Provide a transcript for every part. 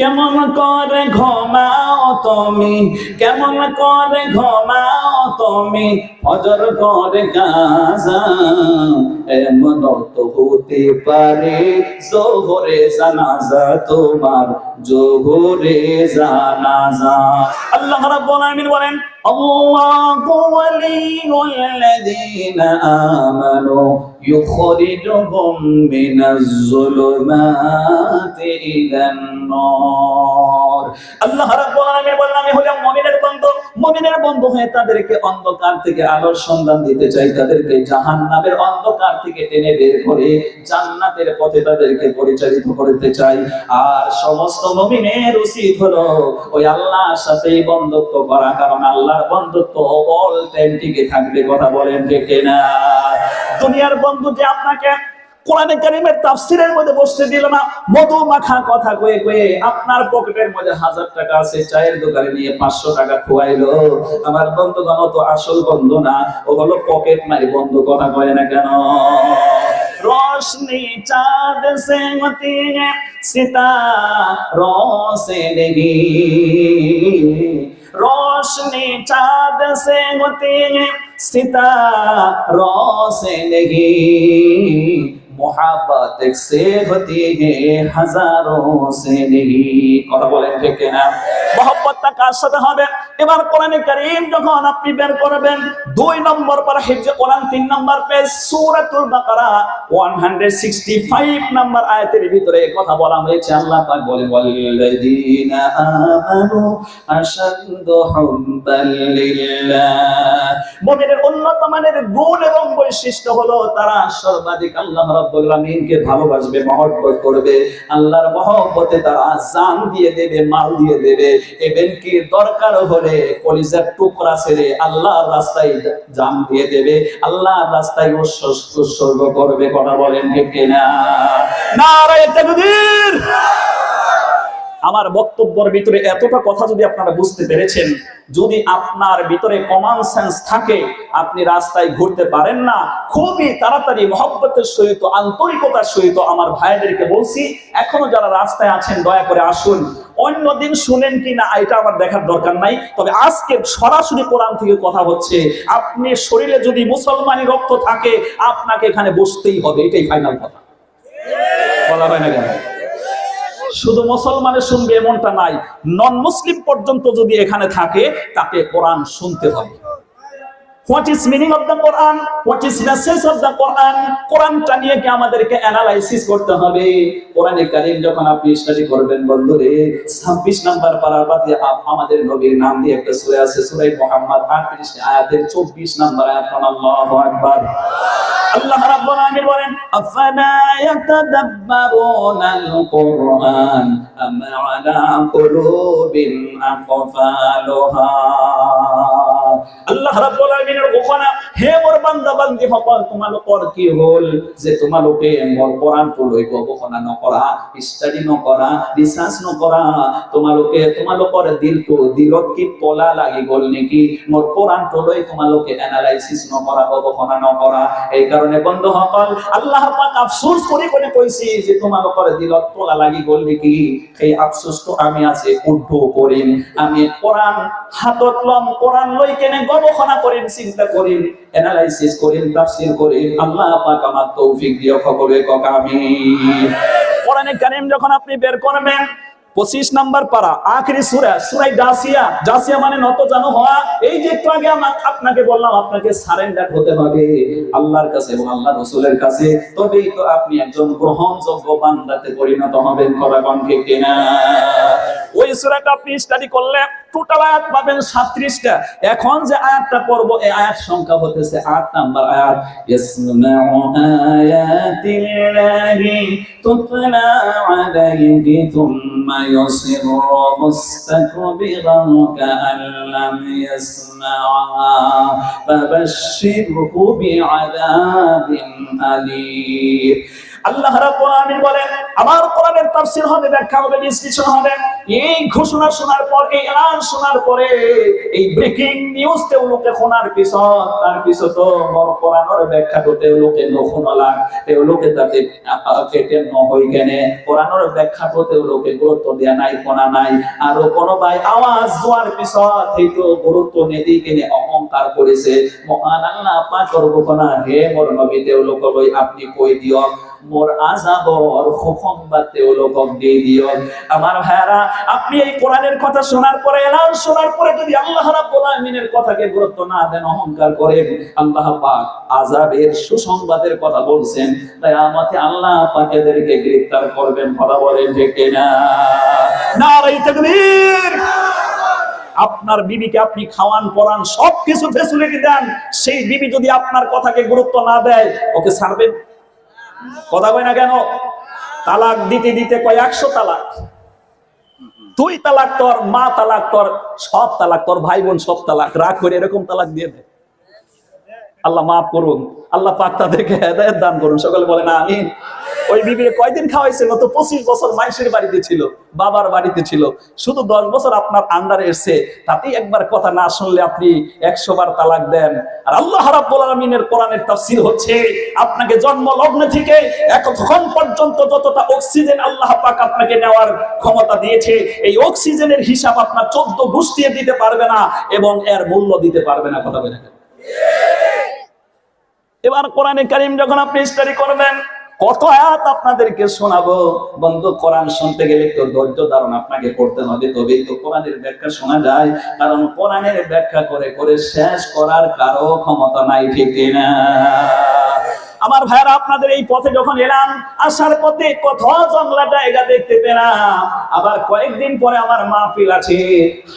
কেমন করে ঘমাও তুমি? কেমন করে ঘমাও তুমি? হজর করে গাজা এমন তো হতে পারে, জোহরে জানাজা তোমার, জোহরে জানাজা। আল্লাহ বলেন الله ولي الذين آمنوا يخرجهم من الظلمات إلى النور. পরিচালিত করতে চাই। আর সমস্ত মমিনের উচিত হলো ওই আল্লাহর সাথে বন্ধুত্ব করা, কারণ আল্লাহর বন্ধুত্ব অল টাইম টিকে থাকবে, কথা বলেন ঠিক না দুনিয়ার বন্ধু যে আপনাকে কোরআনে কারিমের তাফসিরের মধ্যে বসতে দিল না মধু মাখা কথা কয়ে কয়ে আপনার পকেটের মধ্যে হাজার টাকা আছে চায়ের দোকানে নিয়ে পাঁচশো টাকা খোয়াইলো আমার বন্ধুগণ তো আসল বন্ধু না ও হলো পকেট মারি বন্ধু কথা কয় না কেন रोशनी चांद से होती है सितारों से नहीं रोशनी चांद से होती है सितारों से नहीं মোহাবত সে হতি হে হাজারো সে কথা বলেন ঠিক না মহব্বতটা কার সাথে হবে? এবার কোরআনে কারীম যখন আপনি বের করবেন, দুই নম্বর পারা হিফজে কোরআন তিন নম্বর পেজ, সূরাতুল বাকারা 165 নম্বর আয়াতের ভিতরে কথা বলা হয়েছে। আল্লাহ পাক বলে ওয়াল্লাযীনা আমানু আশাদ্দু হুব্বান লিল্লাহ। মুমিনের উন্নত মানের গুণ এবং বৈশিষ্ট্য হলো তারা সর্বাধিক আল্লাহ রাব্বুল আলামিনকে ভালোবাসবে, মহব্বত করবে। আল্লাহর মহব্বতে তারা জান দিয়ে দেবে, মাল দিয়ে দেবে। এবেন কি দরকার হলে কলিজার টুকরা ছেড়ে আল্লাহর রাস্তায় জান দিয়ে দেবে। আল্লাহর রাস্তায় উৎস- উৎসর্গ করবে, কথা বলেন ঠিক কিনা? নারায়ে তাকবীর! আমার বক্তব্যের ভিতরে এতটা কথা যদি আপনারা বুঝতে পেরেছেন, যদি আপনার ভিতরে কমন সেন্স থাকে, আপনি রাস্তায় ঘুরতে পারেন না, খুবই তাড়াতাড়ি মহব্বতের সহিত, আন্তরিকতার সহিত আমার ভাইদেরকে বলছি, এখনও যারা রাস্তায় আছেন, দয়া করে আসুন। অন্য দিন শুনেন কি না এটা আমার দেখার দরকার নাই। তবে আজকে সরাসরি কোরআন থেকে কথা হচ্ছে, আপনি শরীরে যদি মুসলমানি রক্ত থাকে, আপনাকে এখানে বসতেই হবে, এটাই ফাইনাল কথা। বলা হয় না কেন? শুধু মুসলমানের শুনবে এমনটা নাই নন মুসলিম পর্যন্ত যদি এখানে থাকে তাকে কোরআন শুনতে হবে। What is meaning of the Quran what is message of the Quran কোরআনটা নিয়ে কি আমাদেরকে অ্যানালাইসিস করতে হবে। কোরআনে কারীম যখন আপনি স্টাডি করবেন, বন্ধুরে 26 নাম্বার পারার বাদে আমাদের নবীর নাম দিয়ে একটা সূরা আছে, সূরা মুহাম্মদ 38 আয়াতের 24 নাম্বার আয়াত। আল্লাহু আকবার। আল্লাহ রাব্বুল আলামিন বলেন, আফালা ইয়াতাদাব্বারুনাল কুরআন আম আলা কুলুবিন আকফালুহা? আল্লাহ রাব্বুল ঘোষণা হে মোর বান্দা বান্দি সকল তোমালোকৰ কি হল? যে তোমালোকে তোমালোকে দিলত কি লাগি গল নেকি? তোমালোকে এই আল্লাহ পাক আফসোস কৰি কৰি কৈছি যে তোমালোকৰ দিলত পলা লাগি গল নেকি? সেই আফসোসটো আমি আজি উদ্ধ কৰিম। আমি কোরআন হাতত লম, কোরআন লৈ কেনে গৱেষণা কৰিম চিন্তা কৰিম অ্যানালাইসিস করেন, তাফসীর করেন। আল্লাহ পাক আমার তৌফিক দিয়ে সকলে কক, আমিন। কোরআনে যখন আপনি বের করবেন পঁচিশ নাম্বার পারা, আখরি সুরা সুরাই জাসিয়া। জাসিয়া মানে নত জানো হওয়া। এই যে একটু আগে আপনাকে বললাম, আপনাকে সারেন্ডার হতে হবে আল্লাহর কাছে এবং আল্লাহ রসুলের কাছে। তবেই তো আপনি একজন গ্রহণযোগ্য বান্দাতে পরিণত হবেন, করা কণ্ঠে কিনা? ওই সুরাটা আপনি স্টাডি করলে টোটাল আয়াত পাবেন সাত্রিশটা এখন যে আয়াতটা পড়ব, এই আয়াত সংখ্যা হতেছে আট নাম্বার আয়াত। আয়াতিল্লাহি তুতলা আলাইহি থুম্মা يصر مستكبرا كأن لم يسمعها فبشره بعذاب أليم. আল্লাহ রাব্বুল আলামিন বলেন, আমার কোরআনের তাফসীর হবে, ব্যাখ্যা হবে, বিশ্লেষণ হবে। এই ঘোষণা শোনার পর, এই এলান শোনার পরে, এই ব্রেকিং নিউজ তেও লোকে শোনার পিছত তার পিছত বড় কোরআনের ব্যাখ্যা করতে লোকে নখুনলা তেও লোকে তাতে কেটে নহই কেনে। কোরআনের ব্যাখ্যা করতে লোকে গুরুত্ব দেয়া নাই কোনা নাই। আর কোন ভাই আওয়াজ জোয়ার পিছত সেইটো গুরুত্ব নেদি কেনে অহংকার করেছে। মহান আল্লাহ আপা করব কোনা হে মোর নবী তেওলোক লৈ আপনি কই দিয়ক? আপনি সুসংবাদের কথা বলছেন তাই আমাকে আল্লাহ এদেরকে করবেন, কথা বলেন যে আপনার বিবিকে আপনি খাওয়ান, পরান, সবকিছু ফেসিলিটি দেন, সেই বিবি যদি আপনার কথাকে গুরুত্ব না দেয়, ওকে ছাড়বেন? কথা কয় না কেন? তালাক দিতে দিতে কয় একশো তালাক। তুই তালাক তোর, মা তালাক তোর, সব তালাক তোর ভাই বোন সব তালাক। রাগ করে এরকম তালাক দিয়ে দেয় আল্লাহ মাফ করুন। আল্লাহ পাক তাদেরকে হেদায়ত দান করুন। সকলে বলেন, আমিন। ওই বিবিরে কয়দিন খাওয়াইছিল? তো পঁচিশ বছর মাইশের বাড়িতে ছিল, বাবার বাড়িতে ছিল। শুধু দশ বছর আপনার আন্ডারে এসছে, তাতেই একবার কথা না শুনলে আপনি একশো বার তালাক দেন। আর আল্লাহ রাব্বুল কোরআনের তাফসীর হচ্ছে, আপনাকে জন্ম লগ্ন থেকে এতক্ষণ পর্যন্ত যতটা অক্সিজেন আল্লাহ পাক আপনাকে নেওয়ার ক্ষমতা দিয়েছে, এই অক্সিজেনের হিসাব আপনার চোদ্দ গুষ্টিয়ে দিতে পারবে না এবং এর মূল্য দিতে পারবে না, কথা বলে এবার কোরআনে কারিম যখন আপনি স্টাডি করবেন কত আয়াত আপনাদেরকে শোনাবো? বন্ধু, কোরআন শুনতে গেলে তো ধৈর্য ধারণ আপনাকে করতে হবে, তবেই তো কোরআনের ব্যাখ্যা শোনা যায়। কারণ কোরআনের ব্যাখ্যা করে করে শেষ করার কারও ক্ষমতা নাই, ঠিক না আমার ভাইরা আপনাদের এই পথে যখন এলাম, আসার পথে কত জঙ্গলা জায়গা দেখতে পেলাম। আবার কয়েকদিন পরে আমার মা মাহফিল আছে।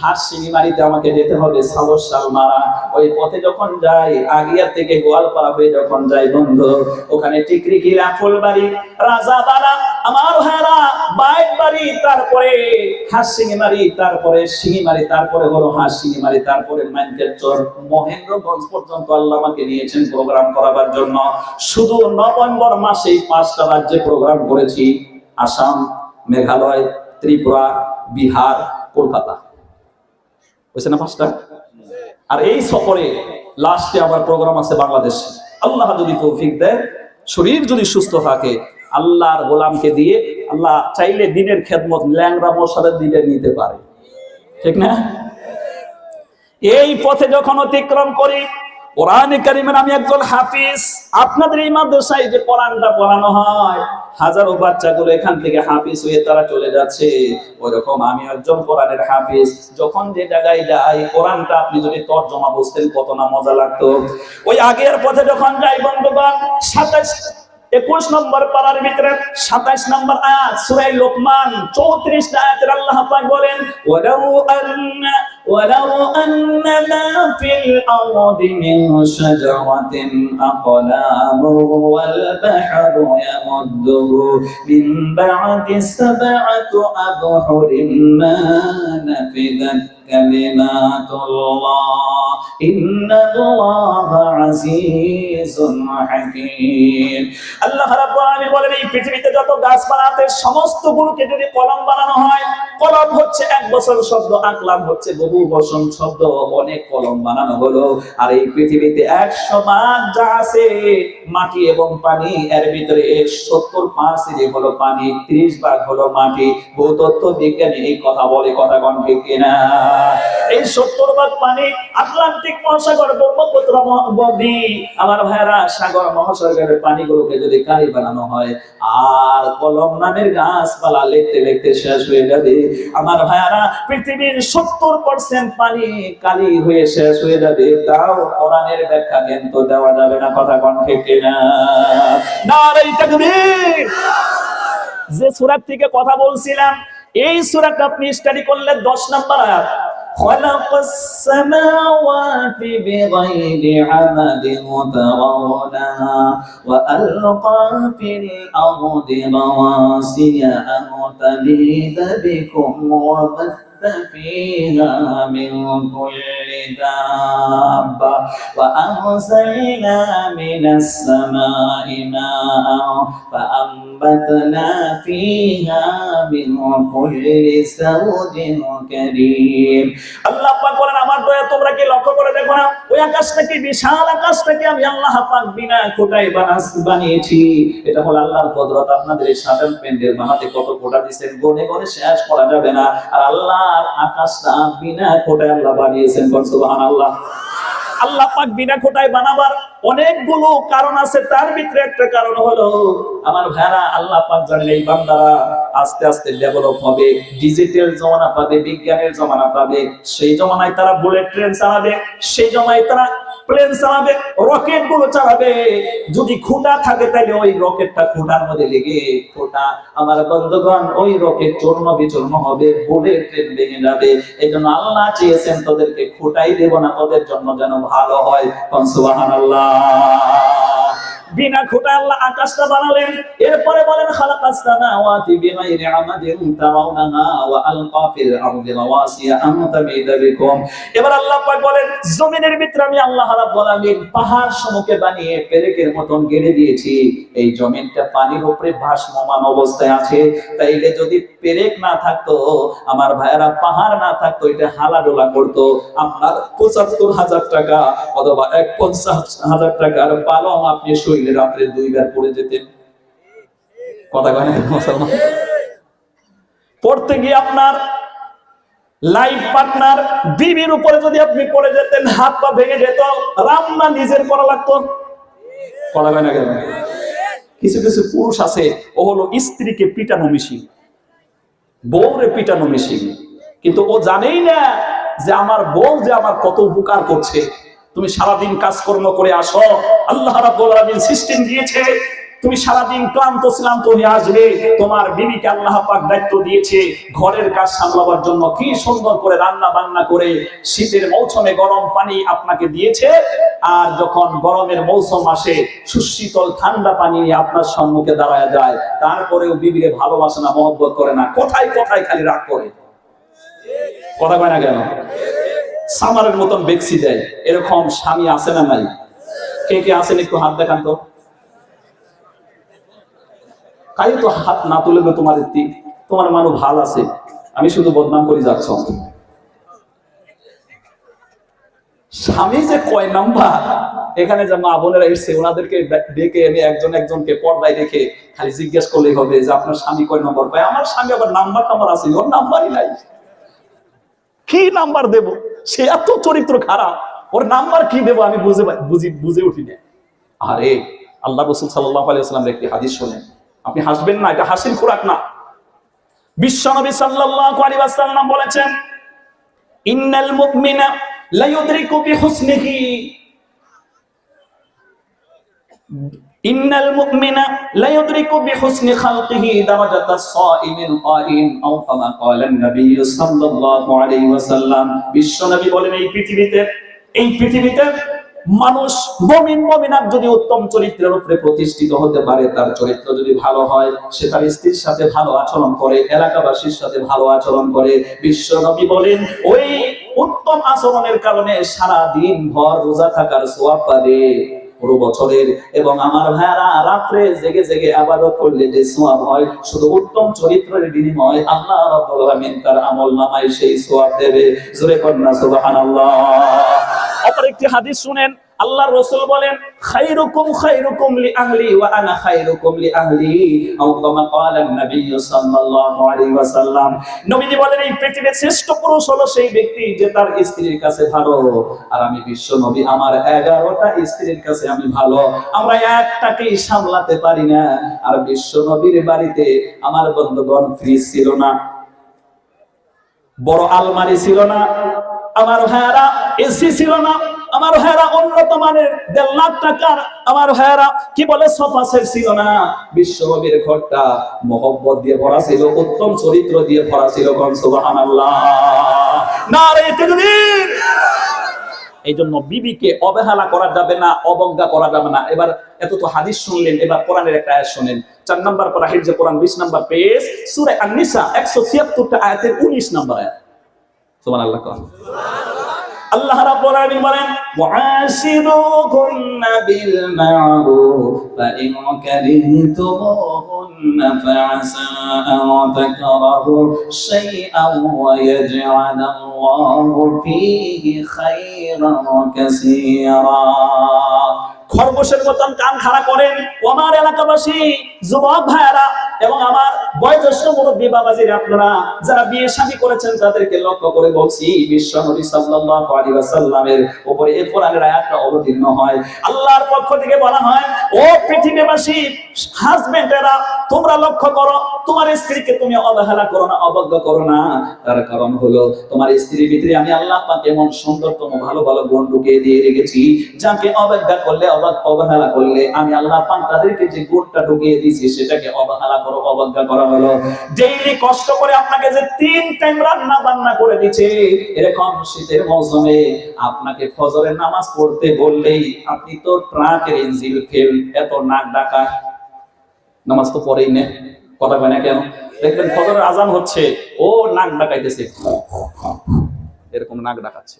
হাসিনি বাড়িতে আমাকে যেতে হবে সাবর সালমারা ওই পথে যখন যাই আগিয়ার থেকে গোয়ালপাড়া হয়ে যখন যাই, বন্ধু, ওখানে টিকরি কিলা ফুলবাড়ি রাজা বাড়া আমার ভাইরা বাইক বাড়ি তারপরে হাসিনি মারি, তারপরে মারি, তারপরে হলো হাসিনি মারি, তারপরে মাইনকের চর মহেন্দ্রগঞ্জ পর্যন্ত আল্লাহ আমাকে নিয়েছেন প্রোগ্রাম করাবার জন্য। শুধু নভেম্বর মাসে পাঁচটা রাজ্যে প্রোগ্রাম করেছি। আসাম, মেঘালয়, ত্রিপুরা, বিহার, কলকাতা। হয়েছে না পাঁচটা? আর এই সফরে লাস্টে আবার প্রোগ্রাম আছে বাংলাদেশ। আল্লাহ যদি তৌফিক দেয় শরীর যদি সুস্থ থাকে আল্লাহর গোলামকে দিয়ে আল্লাহ চাইলে দিনের খেদমত ল্যাংরা মশারের দিনে নিতে পারে। ঠিক না? এই পথে যখন অতিক্রম করি, কোরআনে আমি হাফিজ, আপনাদের হয়, হাজারো এখান থেকে হয়ে তারা চলে যাচ্ছে। ওরকম আমি একজন হাফিজ, যখন যে জায়গায় আপনি যদি তর্জমা বুঝতেন কত না মজা লাগতো। ওই আগের পথে যখন যাই বন্ধুগণ, সাতাশ একুশ নম্বর পারার ভিতরে সাতাইশ নম্বর আয়াত সুরাই লোকমান চৌত্রিশ আয়াতের আল্লাহ পাক বলেন, ওয়ালাউ আন্না ওয়ালাউ আন্না মা ফিল আরদি মিন শাজারাতিন আকলামু ওয়াল বাহরু ইয়ামুদ্দুহু মিন বা'দি সাব'ati আবহুরিন মা নাফিদাত আকলাম মাটি এবং পানি, এর ভিতরে সত্তর পার্সেন্ট হলো পানি, ত্রিশ ভাগ হলো মাটি। ভূতত্ত্ব বিজ্ঞানী এই কথা বলে কথা কন ঠিক কিনা? এই সত্তর ভাগ পানি আটলান্টিক মহাসাগর ব্রহ্মপুত্র আমার ভাইরা সাগর মহাসাগরের পানিগুলোকে যদি কালি বানানো হয়, আর কলম নামের গাছপালা লিখতে লিখতে শেষ হয়ে যাবে। আমার ভাইয়ারা, পৃথিবীর সত্তর পার্সেন্ট পানি কালি হয়ে শেষ হয়ে যাবে। তাও কোরআনের ব্যাখ্যা কিন্তু দেওয়া যাবে না, কথা কন ঠিক তাকবীর! যে সুরাত থেকে কথা বলছিলাম, এই সূরাটা আপনি স্টাডি করলে 10 নাম্বার আয়াত। خلق السماوات بغير عمد ترونها وألقى في الأرض رواسي أن تميد بكم وبث فيها من كل دابة وأنزلنا من السماء ماء فأنبتنا فيها من كل زوج كريم আল্লাহ পাক বলেন আমার দয়া তোমরা কি লক্ষ্য করে দেখো না ওই আকাশটাকে বিশাল আকাশটাকে আমি আল্লাহ পাক বিনা কোটায় বানিয়েছি। এটা হলো আল্লাহর কদরত আপনাদের সাধারণ প্যান্ডেল বানাতে কত কোটা দিচ্ছেন গনে গনে শেষ করা যাবে না। আর আল্লাহর আকাশটা বিনা খোটায় আল্লাহ বানিয়েছেন। সুবহানাল্লাহ। আল্লাহ পাক বিনা খোটায় বানাবার অনেকগুলো কারণ আছে, তার ভিতরে একটা কারণ হলো, আমার ভাইরা আল্লাহ পাক জানেন এই বান্দারা আস্তে আস্তে ডেভেলপ হবে ডিজিটাল জমানা পাবে, বিজ্ঞানের জমানা পাবে, সেই জমানায় তারা বুলেট ট্রেন চালাবে, সেই জমানায় তারা প্লেন চালাবে রকেটগুলো চালাবে। যদি খুঁটা থাকে, তাহলে ওই রকেটটা খুঁটার মধ্যে লেগে, খোটা আমার বন্ধুগণ, ওই রকেট চূর্ণ বিচূর্ণ হবে বোর্ডের ট্রেন ভেঙে যাবে। এই জন্য আল্লাহ চেয়েছেন তোদেরকে খোটাই দেব না, তোদের জন্য যেন ভালো হয়। সুবহানাল্লাহ। বিনা খোটা আল্লাহ আকাশটা বানালেন। এরপরে বলেন, খালাকাস সামাওয়াতি বিগাইরি আমাদিন তারাউনাহা ওয়া আলকা ফিল আরদি রাওয়াসিয়া আন তামিদা বিকুম এবার আল্লাহ পাক বলেন, জমিনের ভিতরে আমি আল্লাহ রাব্বুল আলামিন পাহাড় সমূহকে বানিয়ে পেরেকের মতন গেড়ে দিয়েছি। এই জমিনটা পানির উপরে ভাসমান অবস্থায় আছে। তাইলে যদি পেরেক না থাকতো, আমার ভাইয়েরা পাহাড় না থাকতো, এটা হালাডোলা করতো। আপনার পঁচাত্তর হাজার টাকা অথবা এক পঞ্চাশ হাজার টাকার পালং আপনি শরীরে রাত্রে দুইবার পড়ে যেতেন। কথা কয় না মুসলমান? পড়তে গিয়ে আপনার লাইফ পার্টনার বিবির উপরে যদি আপনি পড়ে যেতেন, হাত পা ভেঙে যেত রান্না নিজের করা লাগতো? করা না কেন? কিছু কিছু পুরুষ আছে, ও হলো স্ত্রীকে পিটানো মেশিন। বউরে পিটানো মেশিন। কিন্তু ও জানেই না যে আমার বউ যে আমার কত উপকার করছে। তুমি সারাদিন কাজকর্ম করে আসো, আল্লাহ রাব্বুল আলামিন সিস্টেম দিয়েছে তুমি সারাদিন ক্লান্ত, শ্রান্ত হয়ে আসবে। তোমার বিবিকে আল্লাহ পাক দায়িত্ব দিয়েছে ঘরের কাজ সামলাবার জন্য। কি সুন্দর করে রান্না বান্না করে শীতের মৌসুমে গরম পানি আপনাকে দিয়েছে। আর যখন গরমের মৌসুম আসে, সুশীতল ঠান্ডা পানি আপনার সম্মুখে দাঁড়ায় যায়। তারপরেও বিবিকে ভালোবাসে না মহব্বত করে না। কোথায় কোথায় খালি রাগ করে? কথা কয় না কেন? সামারের মতন বেক্সি দেয়। এরকম স্বামী আছে না নাই? কে কে আছেন একটু হাত দেখান তো। কাই তো হাত না তুলে তোমার তোমার মানুষ ভালো আছে। আমি শুধু বদনাম করে যাচ্ছ। স্বামী যে কয় নাম্বার? এখানে যে মা বোনেরা এসছে, ওনাদেরকে ডেকে এনে একজন একজনকে পর্দায় রেখে খালি জিজ্ঞেস করলেই হবে যে, আপনার স্বামী কয় নম্বর? পায় আমার স্বামী আবার নাম্বার টাম্বার আছে, ওর নাম্বারই নাই। কি নাম্বার দেব? সে এত চরিত্র খারাপ। ওর নাম্বার কি দেবো আমি বুঝে বুঝি বুঝে উঠি না। আরে, আল্লাহ রসুল সাল্লাহ আলিয়াল্লামের একটি হাদিস শোনেন। আপনি হাসবেন না, এটা হাসির খোরাক না। বিশ্বনবী সাল্লাল্লাহু ওয়াসাল্লাম বলেছেন, ইন্নাল নবী ওয়াসাল্লাম। বিশ্বনবী বলেন, এই পৃথিবীতে এই পৃথিবীতে মানুষ মমিন মমিনার যদি উত্তম চরিত্রের উপরে প্রতিষ্ঠিত হতে পারে, তার চরিত্র যদি ভালো হয়, সে তার স্ত্রীর সাথে ভালো আচরণ করে, এলাকাবাসীর সাথে ভালো আচরণ করে বিশ্ব নবী বলেন, ওই উত্তম আচরণের কারণে সারা দিন ভর রোজা থাকার সোয়াব পাবে পুরো বছরের। এবং আমার ভাইয়ারা রাত্রে জেগে জেগে আবাদত করলে যে সোয়াব হয়, শুধু উত্তম চরিত্রের বিনিময় আল্লাহ রাব্বুল আলামিন তার আমল নামায় সেই সোয়াব দেবে। জোরে কন্যা সুবহানাল্লাহ। অপর একটি হাদিস শুনেন আল্লাহ রসুল বলেন খাইরুকুম খাইরুকুম লি আহলি ওয়া আনা খাইরুকুম লি আহলি আও কামা ক্বালা নবী সাল্লাল্লাহু আলাইহি ওয়াসাল্লাম। নবীজি বলেন, এই পৃথিবীর শ্রেষ্ঠ পুরুষ হলো সেই ব্যক্তি যে তার স্ত্রীর কাছে ভালো। আর আমি বিশ্ব নবী, আমার 11টা স্ত্রীর কাছে আমি ভালো। আমরা একটাকেই সামলাতে পারি না। আর বিশ্ব নবীর বাড়িতে আমার বন্ধুগণ ফ্রিজ ছিল না, বড় আলমারি ছিল না, আমার ভাইয়ারা এসি ছিল না আমার ভাইয়ারা উন্নত মানের দেড় লাখ টাকার আমার ভাইয়ারা, কি বলে, সোফা সেট ছিল না। বিশ্বনবীর ঘরটা মোহব্বত দিয়ে ভরা ছিল, উত্তম চরিত্র দিয়ে ভরা ছিল এই জন্য বিবিকে অবহেলা করা যাবে না, অবজ্ঞা করা যাবে না। এবার এত তো হাদিস শুনলেন, এবার কোরআনের একটা আয়াত শুনেন। চার নম্বর পর হিজে কোরআন, বিশ নাম্বার পেজ, সূরা আন-নিসা, একশো ছিয়াত্তরটা আয়াতের উনিশ নাম্বার আয়াত। সুবহানাল্লাহ আল্লাহ রাব্বুল আলামিন বলেন, ওয়াশিরুকুন্না বিল মা'রুফ ফা ইন কারিহতুমুহুন্না ফা'আসা আন তাকরাহু শাইআন ওয়া ইয়াজ'আল আল্লাহু ফীহি খায়রান কাসীরা. খরগোশের মতন কান খাড়া করেন। আমার এলাকাবাসী, যুবক ভাইয়ারা এবং আমার বয়োজ্যেষ্ঠ মুরব্বী বাবাজির আপনারা যারা বিয়ে শাদী করেছেন তাদেরকে লক্ষ্য করে বলছি, বিশ্ব নবী সাল্লাল্লাহু আলাইহি ওয়াসাল্লামের উপরে এই কোরআনের আয়াতটা অবতীর্ণ হয়। আল্লাহর পক্ষ থেকে বলা হয়, ও পৃথিবীবাসী হাজবেন্ডেরা, তোমরা লক্ষ্য করো, তোমার স্ত্রীকে তুমি অবহেলা করো না, অবজ্ঞা করো না। তার কারণ হলো, তোমার স্ত্রীর ভিতরে আমি আল্লাহ পাক এমন সুন্দরতম, ভালো ভালো গুণ ঢুকিয়ে দিয়ে রেখেছি, যাকে অবজ্ঞা করলে অবহেলা করলে আমি আল্লাহ পাক তাদেরকে যে গুণটা ঢুকিয়ে দিয়েছি, সেটাকে অবহেলা করো, অবজ্ঞা করা। হলো। ডেইলি কষ্ট করে আপনাকে যে তিন টাইম রান্না বান্না করে দিচ্ছে এরকম শীতের মৌসুমে আপনাকে ফজরের নামাজ পড়তে বললেই আপনি তো ট্রাকের ইঞ্জিল ফেল এত নাক ডাকা। নামাজ তো পড়েই নে কথা কয় না কেন? দেখবেন ফজরের আজান হচ্ছে ও নাক ডাকাইতেছে। এরকম নাক ডাকাচ্ছে।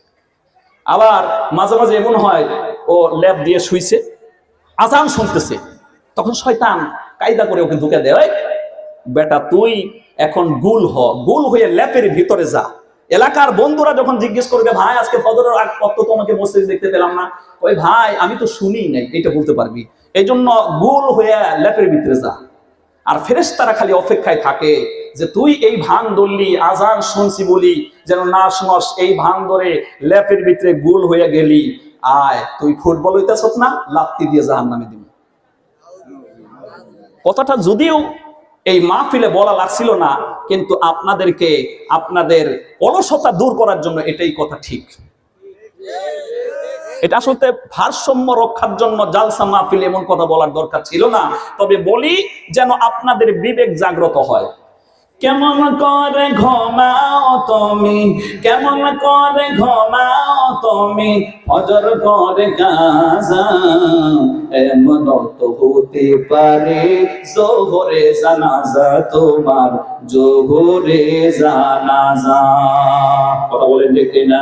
আবার মাঝে মাঝে এমন হয় ও ল্যাব দিয়ে শুইছে আজান শুনতেছে তখন শয়তান কায়দা করে ওকে ঢুকে দেয় "ওই, বেটা, তুই এখন গুল হ গুল হয়ে ল্যাপের ভিতরে যা। এলাকার বন্ধুরা যখন জিজ্ঞেস করবে, ভাই, আজকে ফজরের আগ কত তোমাকে মসজিদ দেখতে পেলাম না? ওই ভাই, আমি তো শুনি নাই এটা বলতে পারবি? এই জন্য গুল হয়ে ল্যাপের ভিতরে যা। আর ফেরেস তারা খালি অপেক্ষায় থাকে যে, তুই এই ভান ধরলি, আজান শুনছি বলি, যেন না শুনস, এই ভান ধরে ল্যাপের ভিতরে গোল হয়ে গেলি। আয়, তুই ফুটবল হইতেছ না, লাত্তি দিয়ে জাহান নামে দিবি। কথাটা যদিও এই মাহফিলে বলা লাগছিল না, কিন্তু আপনাদেরকে আপনাদের অলসতা দূর করার জন্য এটাই কথা ঠিক। এটা আসলে ভারসাম্য রক্ষার জন্য জালসা মাহফিল এমন কথা বলার দরকার ছিল না, তবে বলি যেন আপনাদের বিবেক জাগ্রত হয়। কেমন করে ঘমাও তুমি? কেমন করে ঘমাও তুমি? ফজর করে গাজা এমন তো হতে পারে, জোহরে জানাজা তোমার, জোহরে জানাজা। কথা বলেন দেখতে না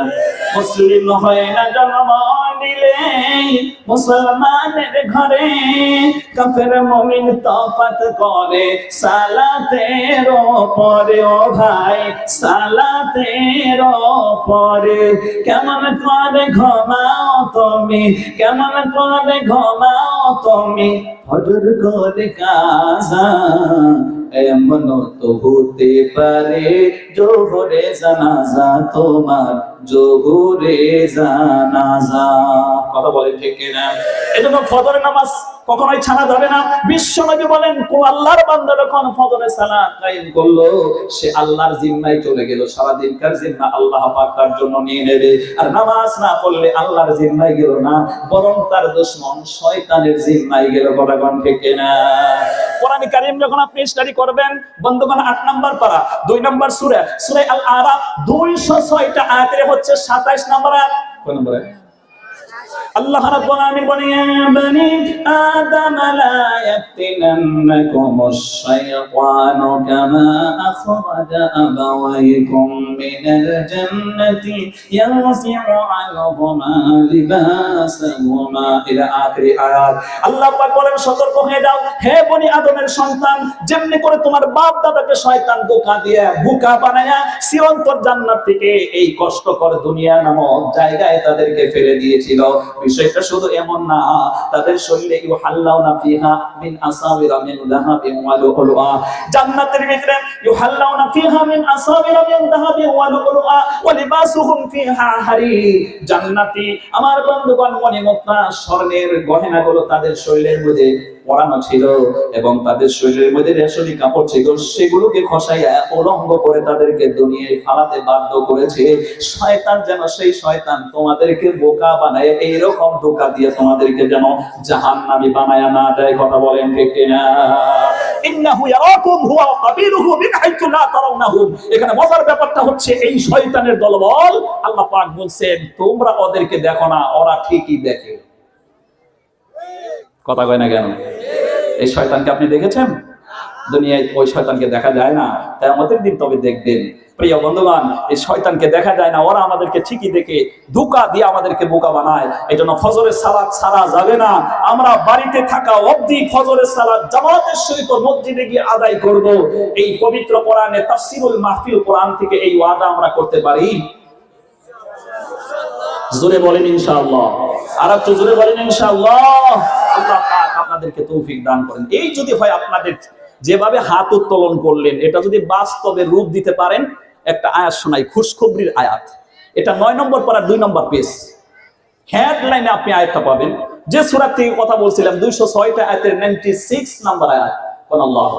মুসলিম হয় না জন্ম দিলে মুসলমানের ঘরে কাফের মমিন তফাত করে। সালাতের পরে ও ভাই, সালাতের পরে কেমন করে ঘুমাও তুমি, কেমন করে ঘমাও তুমি? হজর করে কাজা এমন তো হতে পারে জোহরে জানাজা তোমার, জোহরে জানাজা। কথা বলেন ঠিক এজন্য নামাজ কখনোই যাবে না। বিশ্ব নবী বলেন কো আল্লাহর বান্দা যখন সালাত কায়েম করল, সে আল্লাহর জিম্মায় চলে গেল। সারা দিনকার জিম্মা? আল্লাহ পাক তার জন্য নিয়ে নেবে। আর নামাজ না পড়লে আল্লাহর জিম্মায় গেল না, বরং তার দুশমন শয়তানের জিম্মায় গেল। কথা কোন ঠিক কিনা? কোরআন কারীম যখন আপনি স্টাডি করবেন বন্ধুগণ, আট নম্বর পারা, দুই নম্বর সুরে সুরে আল আরাফ 206টা আয়াতের হচ্ছে 27 নম্বর আয়াত। কোন নম্বর আয়াত? আল্লাহ রাব্বুল আলামিন বলেন, ইয়া বানি আদম, লা কামা আখরাজা আবাওয়াইকুম মিনাল জান্নাতি আনহুমা ইলা আয়াত। আল্লাহ পাক বলেন, সতর্ক হয়ে হে বনি আদমের সন্তান, যেমনি করে তোমার বাপ দাদাকে শয়তান ধোঁকা দিয়ে বোকা বানায়া চিরন্তর জান্নাত থেকে এই কষ্টকর দুনিয়া নামক জায়গায় তাদেরকে ফেলে দিয়েছিল। বিষয়টা শুধু এমন না, তাদের শরীরে ইউ হাল্লাউনা ফিহা মিন আসাবিরা মিন যাহাবিন ওয়া লুলুআ। জান্নাতের ভিতরে ইউ হাল্লাউনা ফিহা মিন আসাবিরা মিন ওয়া লিবাসুহুম ফিহা হারি। জান্নাতি আমার বন্ধুগণ, মনে মুক্তা স্বর্ণের গহনাগুলো তাদের শরীরের মধ্যে পরানো ছিল এবং তাদের শরীরের মধ্যে রেশমি কাপড় ছিল সেগুলোকে খসাইয়া উলঙ্গ করে তাদেরকে দুনিয়ায় ফালাতে বাধ্য করেছে। শয়তান যেন সেই শয়তান তোমাদেরকে বোকা বানায়, এইরকম ধোকা দিয়ে তোমাদেরকে যেন জাহান্নামী বানায়া না দেয়, কথা বলেন ঠিক কিনা? তোমরা ওদেরকে দেখো না, ওরা ঠিকই দেখে। কথা কয় না কেন? এই শয়তানকে আপনি দেখেছেন? দুনিয়ায় ওই শয়তানকে দেখা যায় না। তাই আমাদের দিন তবে দেখবেন। প্রিয় বন্ধুগণ, এই শয়তানকে দেখা যায় না। ওরা আমাদেরকে ঠিকই দেখে ধোকা দিয়ে আমাদেরকে বোকা বানায়। এই জন্য ফজরের সালাদ ছাড়া যাবে না। আমরা বাড়িতে থাকা অবধি ফজরের সালাদ জামাতের সহিত মসজিদে গিয়ে আদায় করব। এই পবিত্র কোরআনে তাফসিরুল মাহফিল কোরআন থেকে এই ওয়াদা আমরা করতে পারি। জোরে বলেন ইনশাআল্লাহ। আর একটু জোরে বলেন ইনশাআল্লাহ। আল্লাহ আপনাদেরকে তৌফিক দান করেন। এই যদি হয় আপনাদের যেভাবে হাত উত্তোলন করলেন, এটা যদি বাস্তবে রূপ দিতে পারেন, একটা আয়াত শোনাই, খুশখবরির আয়াত। এটা নয় নম্বর পাড়ার দুই নম্বর পেজ। হেডলাইনে আপনি আয়াতটা পাবেন। যে সুরাত থেকে কথা বলছিলাম, দুইশো ছয়টা আয়াতের নাইনটি সিক্স নাম্বার আয়াত। কোন আল্লাহ।